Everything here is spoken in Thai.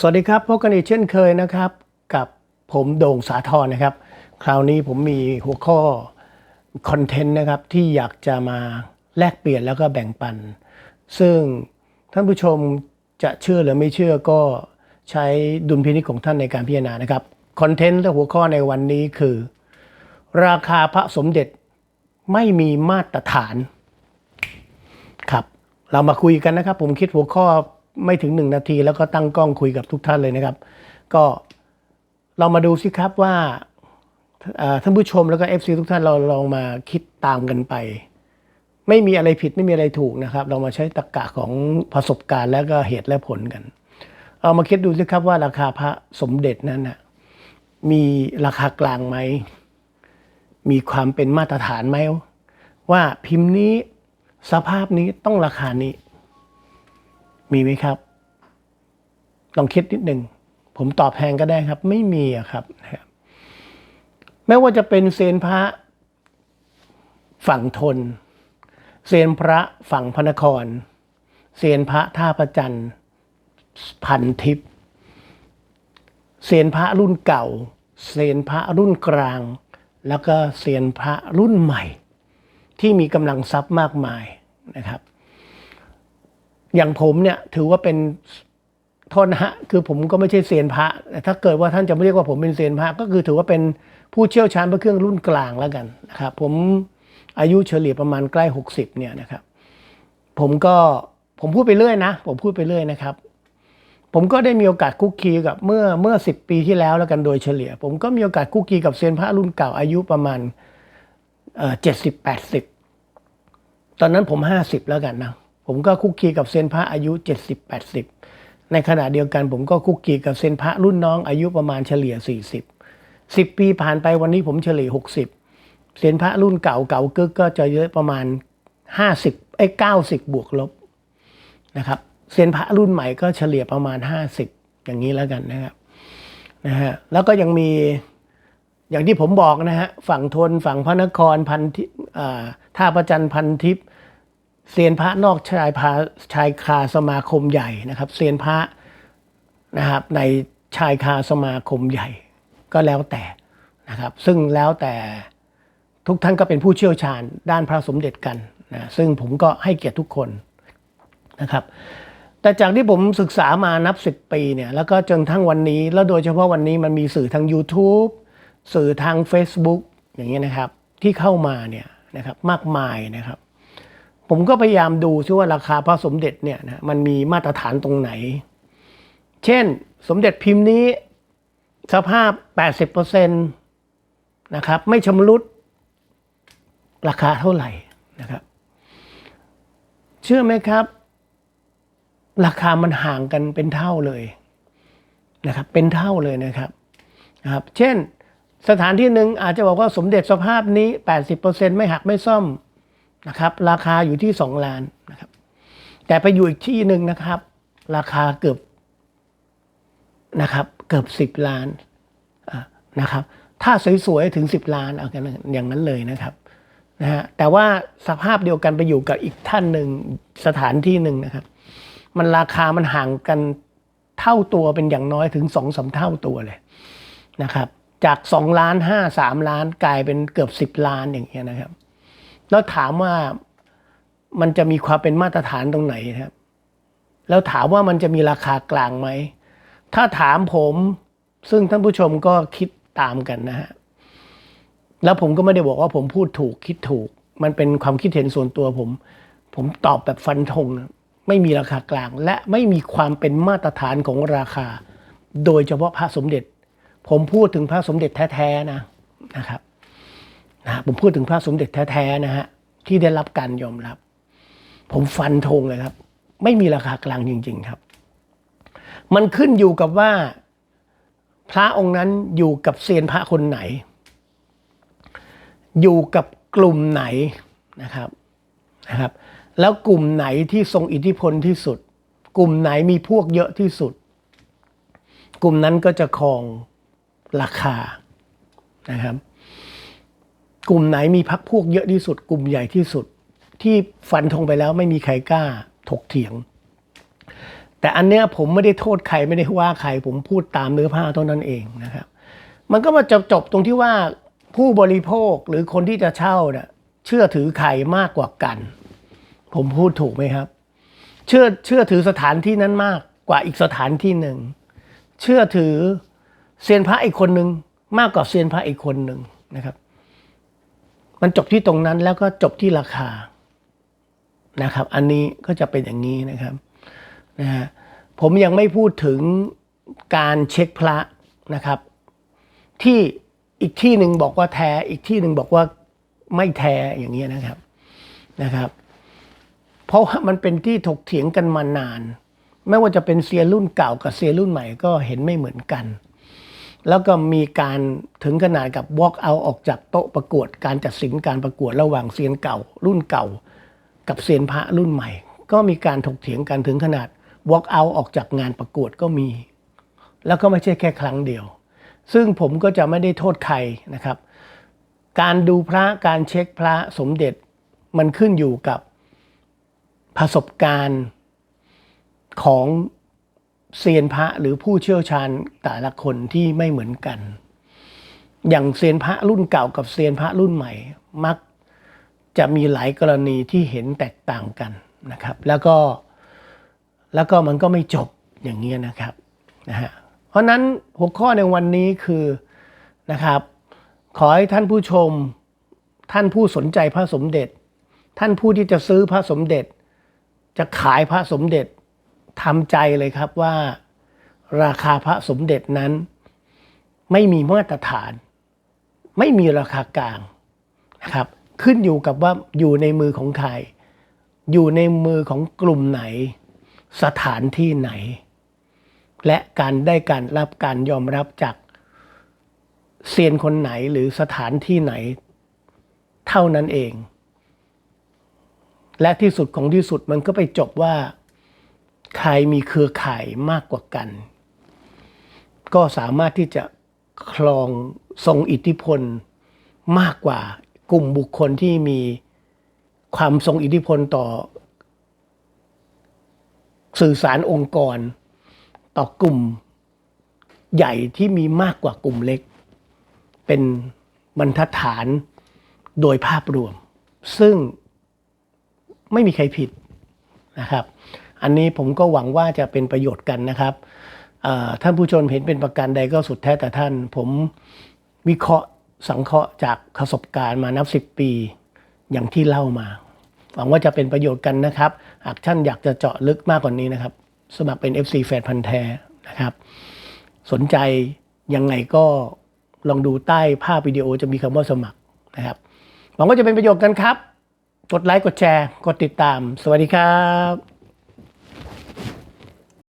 สวัสดีครับพบกันอีกเช่นเคยนะครับ กับผมโด่งสาทรนะครับ คราวนี้ผมมีหัวข้อคอนเทนต์นะครับที่อยากจะมาแลกเปลี่ยนแล้วก็แบ่งปัน ซึ่งท่านผู้ชมจะเชื่อหรือไม่เชื่อก็ใช้ดุลพินิจของท่านในการพิจารณานะครับคอนเทนต์และหัวข้อในวันนี้คือ ราคาพระสมเด็จไม่มีมาตรฐานครับ เรามาคุยกันนะครับ ผมคิดหัวข้อ ไม่ถึงหนึ่งนาที แล้วก็ตั้งกล้องคุยกับทุกท่านเลยนะครับ ก็เรามาดูสิครับว่าท่านผู้ชมแล้วก็ FC ทุกท่านเราลองมาคิดตามกันไป ไม่มีอะไรผิดไม่มีอะไรถูกนะครับ เรามาใช้ตรรกะของประสบการณ์แล้วก็เหตุและผลกัน เอามาคิดดูสิครับว่าราคาพระสมเด็จนั้นนะมีราคากลางไหม มีความเป็นมาตรฐานไหมว่าพิมพ์นี้สภาพนี้ต้องราคานี้ มีไหมครับ ลองคิดนิดหนึ่ง ผมตอบแทนก็ได้ครับ ไม่มีอะครับนะครับ ไม่ว่าจะเป็นเซนพระฝั่งทน เซนพระฝั่งพระนคร เซนพระท่าประจันทร์พันทิพย์เซนพระรุ่นเก่า เซนพระรุ่นกลาง แล้วก็เซนพระรุ่นใหม่ ที่มีกำลังทรัพย์มากมายนะครับ อย่างผมเนี่ยถือว่าเป็นโทษนะฮะคือผมก็ไม่ใช่เซียนพระแต่ถ้าเกิดว่าท่านจะไม่เรียกว่าผมเป็นเซียนพระก็คือถือว่าเป็นผู้เชี่ยวชาญพระเครื่องรุ่นกลางแล้วกันนะครับผมอายุเฉลี่ยประมาณใกล้ 60เนี่ยนะครับ ผมก็ผมพูดไปเรื่อยนะ ผมพูดไปเรื่อยนะครับ ผมก็ได้มีโอกาสคุกคีกับเมื่อเมื่อสิปีที่แล้วแล้วกันโดยเฉลี่ย ผมก็มีโอกาสคุกคีกับเซียนพระรุ่นเก่าอายุประมาณเจ็ดสิบแปดสิบตอนนั้นผมห้าสิบแล้วกันนะ ผมก็คุกคีกับเซนพระอายุเจ็ดสิบแปดสิบในขณะเดียวกันผมก็คุกคีกับเซนพระรุ่นน้องอายุประมาณเฉลี่ยสี่สิบสิบปีผ่านไปวันนี้ผมเฉลี่ยหกสิบเซนพระรุ่นเก่าเก่ากึกก็จะเยอะประมาณห้าสิบไอ้เก้าสิบบวกลบนะครับเซียนพระรุ่นใหม่ก็เฉลี่ยประมาณ 50 อย่างนี้แล้วกันนะครับนะฮะแล้วก็ยังมีอย่างที่ผมบอกนะฮะฝั่งทนฝั่งพระนครพันทิอ่าท่าประจันพันทิพย์ เซียนพระนอกชายพาชายคาสมาคมใหญ่นะครับเซียนพระนะครับในชายคาสมาคมใหญ่ก็แล้วแต่นะครับ ซึ่งแล้วแต่ทุกท่านก็เป็นผู้เชี่ยวชาญด้านพระสมเด็จกันนะซึ่งผมก็ให้เกียรติทุกคนนะครับ แต่จากที่ผมศึกษามานับสิบปีเนี่ยแล้วก็จนทั้งวันนี้ แล้วโดยเฉพาะวันนี้มันมีสื่อทาง YouTube สื่อทาง Facebook อย่างเงี้ยนะครับ ที่เข้ามาเนี่ยนะครับมากมายนะครับ ผมก็พยายามดูซิว่าราคาพระสมเด็จเนี่ยนะมันมีมาตรฐานตรงไหน เช่นสมเด็จพิมพ์นี้สภาพ 80%นะครับ ไม่ชำรุดราคาเท่าไหร่นะครับ เชื่อไหมครับ ราคามันห่างกันเป็นเท่าเลยนะครับ เป็นเท่าเลยนะครับนะครับ เช่นสถานที่หนึ่งอาจจะบอกว่าสมเด็จสภาพนี้ 80%ไม่หักไม่ซ่อม นะครับ ราคาอยู่ที่ 2 ล้านนะครับ แต่ไปอยู่อีกที่หนึ่งนะครับ ราคาเกือบนะครับ เกือบ10 ล้านนะครับ ถ้าสวยๆถึง 10 ล้านเอากันอย่างนั้นเลยนะครับนะฮะแต่ว่าสภาพเดียวกันไปอยู่กับอีกท่านหนึ่งสถานที่หนึ่งนะครับ มันราคามันห่างกันเท่าตัวเป็นอย่างน้อยถึงสองสาเท่าตัวเลยนะครับ จากสองล้านห้าสามล้านกลายเป็นเกือบสิบล้านอย่างเงี้ยนะครับ แล้วถามว่ามันจะมีความเป็นมาตรฐานตรงไหนครับ แล้วถามว่ามันจะมีราคากลางไหม ถ้าถามผมซึ่งท่านผู้ชมก็คิดตามกันนะฮะ แล้วผมก็ไม่ได้บอกว่าผมพูดถูกคิดถูก มันเป็นความคิดเห็นส่วนตัวผม ผมตอบแบบฟันธงนะไม่มีราคากลาง และไม่มีความเป็นมาตรฐานของราคา โดยเฉพาะพระสมเด็จ ผมพูดถึงพระสมเด็จแท้ๆนะนะครับ นะผมพูดถึงพระสมเด็จแท้ๆนะฮะที่ได้รับการยอมรับ ผมฟันธงเลยครับ ไม่มีราคากลางจริง ๆครับ มันขึ้นอยู่กับว่า พระองค์นั้นอยู่กับเซียนพระคนไหน อยู่กับกลุ่มไหนนะครับนะครับ แล้วกลุ่มไหนที่ทรงอิทธิพลที่สุด กลุ่มไหนมีพวกเยอะที่สุด กลุ่มนั้นก็จะครองราคานะครับ กลุ่มไหนมีพักพวกเยอะที่สุด กลุ่มใหญ่ที่สุด ที่ฟันธงไปแล้วไม่มีใครกล้าถกเถียง แต่อันเนี้ยผมไม่ได้โทษใครไม่ได้ว่าใครผมพูดตามเนื้อผ้าเท่านั้นเองนะครับ มันก็มาจบจบตรงที่ว่าผู้บริโภคหรือคนที่จะเช่าเนี่ยเชื่อถือใครมากกว่ากัน ผมพูดถูกไหมครับ เชื่อเชื่อถือสถานที่นั้นมากกว่าอีกสถานที่หนึ่ง เชื่อถือเซียนพระอีกคนหนึ่งมากกว่าเซียนพระอีกคนหนึ่งนะครับ มันจบที่ตรงนั้นแล้วก็จบที่ราคานะครับ อันนี้ก็จะเป็นอย่างนี้นะครับนะฮะผมยังไม่พูดถึงการเช็คพระนะครับ ที่อีกที่หนึ่งบอกว่าแท้อีกที่หนึ่งบอกว่าไม่แท้อย่างนี้นะครับนะครับ เพราะว่ามันเป็นที่ถกเถียงกันมานาน ไม่ว่าจะเป็นเซียนรุ่นเก่ากับเซียนรุ่นใหม่ก็เห็นไม่เหมือนกัน แล้วก็มีการถึงขนาดกับ walk out ออกจากโต๊ะประกวด การจัดสินการประกวดระหว่างเซียนเก่า รุ่นเก่า กับเซียนพระรุ่นใหม่ ก็มีการถกเถียงกันถึงขนาด walk out ออกจากงานประกวดก็มี แล้วก็ไม่ใช่แค่ครั้งเดียว ซึ่งผมก็จะไม่ได้โทษใครนะครับ การดูพระการเช็คพระสมเด็จมันขึ้นอยู่กับประสบการณ์ของ เซียนพระหรือผู้เชี่ยวชาญแต่ละคนที่ไม่เหมือนกัน อย่างเซียนพระรุ่นเก่ากับเซียนพระรุ่นใหม่ มักจะมีหลายกรณีที่เห็นแตกต่างกันนะครับ แล้วก็แล้วก็มันก็ไม่จบอย่างนี้ยนะครับนะฮะเพราะนั้นหัวข้อในวันนี้คือนะครับ ขอให้ท่านผู้ชม ท่านผู้สนใจพระสมเด็จ ท่านผู้ที่จะซื้อพระสมเด็จ จะขายพระสมเด็จ ทำใจเลยครับว่า ราคาพระสมเด็จนั้น ไม่มีมาตรฐาน ไม่มีราคากลางนะครับ ขึ้นอยู่กับว่าอยู่ในมือของใคร อยู่ในมือของกลุ่มไหน สถานที่ไหน และการได้การรับการยอมรับจากเซียนคนไหนหรือสถานที่ไหน เท่านั้นเอง และที่สุดของที่สุดมันก็ไปจบว่า ใครมีเครือข่ายมากกว่ากัน ก็สามารถที่จะครองทรงอิทธิพลมากกว่ากลุ่มบุคคลที่มีความทรงอิทธิพลต่อ สื่อสารองค์กร ต่อกลุ่มใหญ่ที่มีมากกว่ากลุ่มเล็ก เป็นบรรทัดฐานโดยภาพรวม ซึ่งไม่มีใครผิดนะครับ อันนี้ผมก็หวังว่าจะเป็นประโยชน์กันนะครับท่านผู้ชมเห็นเป็นประการใดก็สุดแท้แต่ท่าน ผมวิเคราะห์สังเคราะห์จากประสบการณ์มานับสิบปีอย่างที่เล่ามา หวังว่าจะเป็นประโยชน์กันนะครับหากท่านอยากจะเจาะลึกมากกว่านี้นะครับ สมัครเป็น FC แฟนพันธ์แท้นะครับ สนใจยังไงก็ลองดูใต้ภาพวิดีโอจะมีคำว่าสมัครนะครับหวังว่าจะเป็นประโยชน์กันครับ กดไลค์กดแชร์ กดติดตาม สวัสดีครับ